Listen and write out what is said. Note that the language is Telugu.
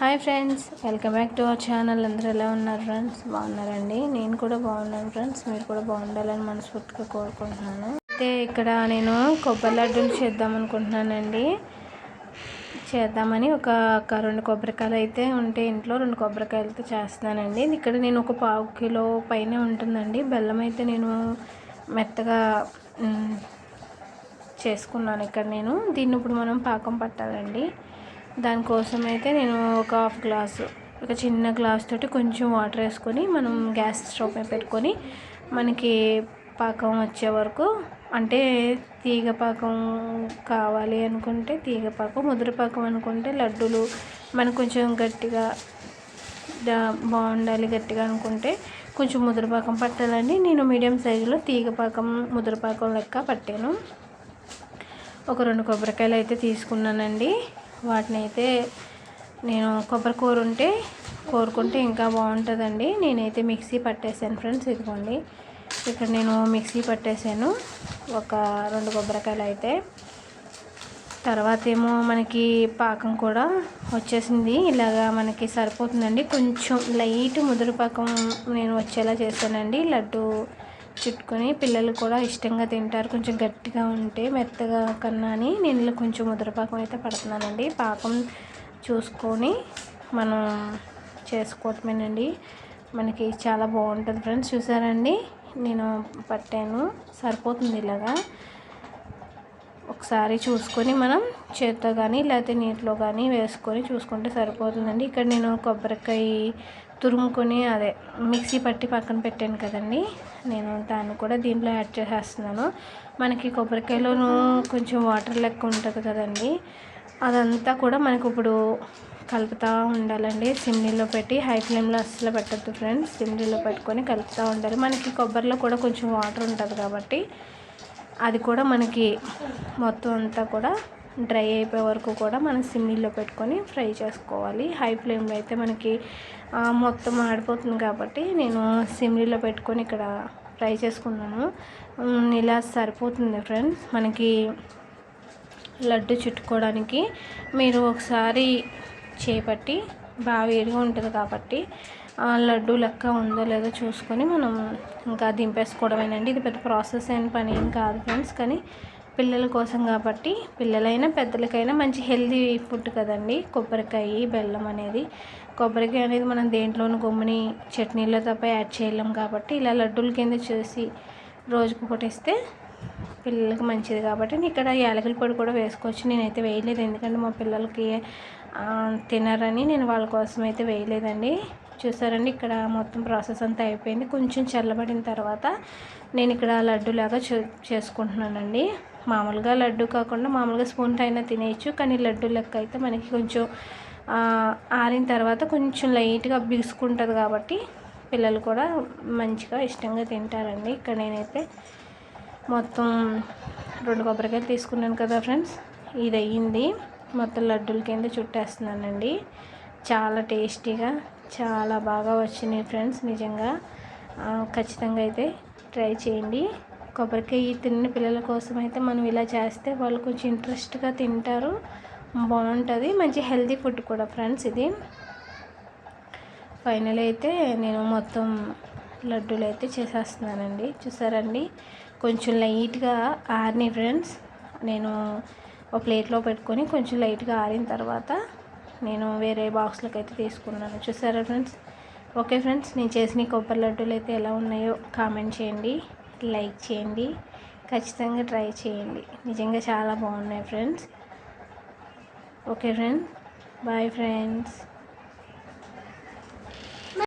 Hi friends welcome back to our channel. అందరూ ఎలా ఉన్నారు ఫ్రెండ్స్? బాగున్నారండి. నేను కూడా బాగున్నాను ఫ్రెండ్స్. మీరు కూడా బాగుండాలని మనస్ఫూర్తిగా కోరుకుంటున్నాను. అయితే ఇక్కడ నేను కొబ్బరి లడ్డూలు చేద్దాం అనుకుంటున్నానండి. చేద్దామని ఒక ఒక రెండు కొబ్బరికాయలు అయితే ఉంటే ఇంట్లో రెండు కొబ్బరికాయలతో చేస్తున్నానండి. ఇక్కడ నేను ఒక పావు కిలో పైన ఉంటుందండి. బెల్లం అయితే నేను మెత్తగా చేసుకున్నాను ఇక్కడ నేను. దీన్ని ఇప్పుడు మనం పాకం పట్టాలండి. దానికోసం అయితే నేను ఒక హాఫ్ గ్లాసు ఒక చిన్న గ్లాస్ తోటి కొంచెం వాటర్ వేసుకొని మనం గ్యాస్ స్టవ్ మీద పెట్టుకొని మనకి పాకం వచ్చే వరకు అంటే తీగ పాకం కావాలి అనుకుంటే తీగ పాకం ముద్ర పాకం అనుకుంటే లడ్డూలు మనకు కొంచెం గట్టిగా బాగుండాలి గట్టిగా అనుకుంటే కొంచెం ముద్రపాకం పట్టాలండి. నేను మీడియం సైజులో తీగ పాకం ముద్రపాకం లెక్క పట్టాను. ఒక రెండు కొబ్బరికాయలు అయితే తీసుకున్నానండి. వాటిని అయితే నేను కొబ్బరి కూర ఉంటే కోరుకుంటే ఇంకా బాగుంటుందండి. నేనైతే మిక్సీ పట్టేసాను ఫ్రెండ్స్ ఇదిగోండి. ఇక్కడ నేను మిక్సీ పట్టేసాను ఒక రెండు కొబ్బరికాయలు అయితే. తర్వాత ఏమో మనకి పాకం కూడా వచ్చేసింది. ఇలాగా మనకి సరిపోతుందండి. కొంచెం లైట్ ముదురు పాకం నేను వచ్చేలా చేశానండి లడ్డు చుట్టుకొని పిల్లలు కూడా ఇష్టంగా తింటారు. కొంచెం గట్టిగా ఉంటే మెత్తగా కన్నా అని నేను ఇలా కొంచెం ముద్రపాకం అయితే పడుతున్నానండి. పాకం చూసుకొని మనం చేసుకోవటమేనండి. మనకి చాలా బాగుంటుంది ఫ్రెండ్స్. చూసారండి? నేను పట్టాను. సరిపోతుంది ఇలాగా. ఒకసారి చూసుకొని మనం చేత్తో కానీ లేకపోతే నీటిలో కానీ వేసుకొని చూసుకుంటే సరిపోతుందండి. ఇక్కడ నేను కొబ్బరికాయ తురుముకొని అదే మిక్సీ పట్టి పక్కన పెట్టాను కదండి. నేను దాన్ని కూడా దీంట్లో యాడ్ చేసేస్తున్నాను. మనకి కొబ్బరికాయలోనూ కొంచెం వాటర్ లెక్క ఉంటుంది కదండి. అదంతా కూడా మనకి ఇప్పుడు కలుపుతూ ఉండాలండి. సిమ్నీలో పెట్టి హై ఫ్లేమ్లో అస్సలు పెట్టద్దు ఫ్రెండ్స్. సిమ్నీలో పెట్టుకొని కలుపుతూ ఉండాలి. మనకి కొబ్బరిలో కూడా కొంచెం వాటర్ ఉంటుంది కాబట్టి అది కూడా మనకి మొత్తం అంతా కూడా డ్రై అయిపోయే వరకు కూడా మనం సిమ్నీలో పెట్టుకొని ఫ్రై చేసుకోవాలి. హై ఫ్లేమ్లో అయితే మనకి మొత్తం ఆడిపోతుంది కాబట్టి నేను సిమ్లీలో పెట్టుకొని ఇక్కడ ఫ్రై చేసుకున్నాను. ఇలా సరిపోతుంది ఫ్రెండ్స్. మనకి లడ్డు చుట్టుకోవడానికి మీరు ఒకసారి చేపట్టి బాగా వేడిగా ఉంటుంది కాబట్టి లడ్డు లెక్క ఉందో లేదో చూసుకొని మనం ఇంకా దింపేసుకోవడమేనండి. ఇది పెద్ద ప్రాసెస్ అయిన పని ఏం కాదు ఫ్రెండ్స్. కానీ పిల్లల కోసం కాబట్టి పిల్లలైనా పెద్దలకైనా మంచి హెల్దీ ఫుడ్ కదండి. కొబ్బరికాయ బెల్లం అనేది. కొబ్బరికాయ అనేది మనం దేంట్లోనూ గుమ్మని చట్నీలో తప్ప యాడ్ చేయలేం కాబట్టి ఇలా లడ్డూల కింద చేసి రోజుకు కొట్టేస్తే పిల్లలకి మంచిది కాబట్టి ఇక్కడ యాలకుల పొడి కూడా వేసుకోవచ్చు. నేనైతే వేయలేదు. ఎందుకంటే మా పిల్లలకి తినరని నేను వాళ్ళ కోసం అయితే వేయలేదండి. చూసారండి. ఇక్కడ మొత్తం ప్రాసెస్ అంతా అయిపోయింది. కొంచెం చల్లబడిన తర్వాత నేను ఇక్కడ లడ్డులాగా చేసుకుంటున్నానండి. మామూలుగా లడ్డు కాకుండా మామూలుగా స్పూన్ అయినా తినేయచ్చు. కానీ లడ్డు లెక్క అయితే మనకి కొంచెం ఆరిన తర్వాత కొంచెం లైట్గా బిగుసుకుంటుంది కాబట్టి పిల్లలు కూడా మంచిగా ఇష్టంగా తింటారండి. ఇక్కడ నేనైతే మొత్తం రెండు కొబ్బరికాయలు తీసుకున్నాను కదా ఫ్రెండ్స్. ఇది అయ్యింది మొత్తం లడ్డూల కింద చుట్టేస్తున్నానండి. చాలా టేస్టీగా చాలా బాగా వచ్చినాయి ఫ్రెండ్స్ నిజంగా. ఖచ్చితంగా అయితే ట్రై చేయండి. కొబ్బరికాయ తిన్న పిల్లల కోసం అయితే మనం ఇలా చేస్తే వాళ్ళు కొంచెం ఇంట్రెస్ట్గా తింటారు. బాగుంటుంది. మంచి హెల్తీ ఫుడ్ కూడా ఫ్రెండ్స్ ఇది. ఫైనల్ అయితే నేను మొత్తం లడ్డూలు అయితే చేసేస్తున్నానండి. చూసారండి? కొంచెం లైట్గా ఆరిని ఫ్రెండ్స్. నేను ఒక ప్లేట్లో పెట్టుకొని కొంచెం లైట్గా ఆరిన తర్వాత నేను వేరే బాక్స్లోకి అయితే తీసుకున్నాను. చూసారా ఫ్రెండ్స్? ఓకే ఫ్రెండ్స్ నేను చేసిన కొబ్బరి లడ్డూలు అయితే ఎలా ఉన్నాయో కామెంట్ చేయండి లైక్ చేయండి ఖచ్చితంగా ట్రై చేయండి. నిజంగా చాలా బాగున్నాయి friends. Okay friends bye friends.